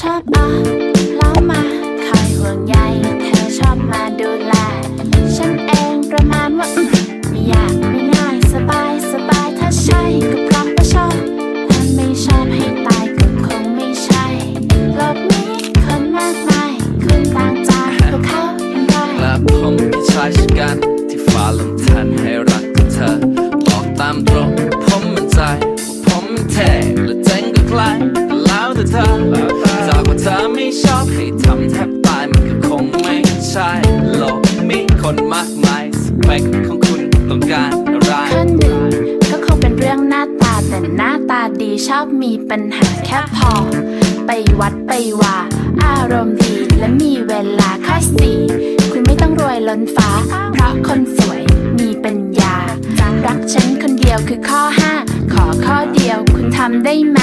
ชอบมาแล้วมาคอยห่วงใยเธอชอบมาดูแล ฉันเองประมาณว่าอืมไม่ยากไม่ง่ายสบายสบายถ้าใช่ก็เพราะว่าชอบถ้าไม่ชอบให้ตายก็คงไม่ใช่โลกนี้คนมากมายคุณต่างจากพวกเขาอย่างไรและผมคือชายชะกันที่ฟ้าลงทันให้รักกับเธอบอกตามตรงผมมั่นใจ ผมมันเท่และเจ๋งก็ใครแล้วแต่เธอ ไม่ชอบให้ทำแทบตายมันก็คงไม่ใช่โลกมีคนมากมายสเปคของคุณต้องการอะไรข้อหนึ่งก็คงเป็นเรื่องหน้าตาแต่หน้าตาดีชอบมีปัญหาแค่พอ ไปวัดไปว่าอารมณ์ดีและมีเวลาข้อสี่คุณไม่ต้องรวยล้นฟ้า เพราะคนสวยมีปัญญา รักฉันคนเดียวคือข้อห้าขอข้อเดียวคุณทำได้ไหม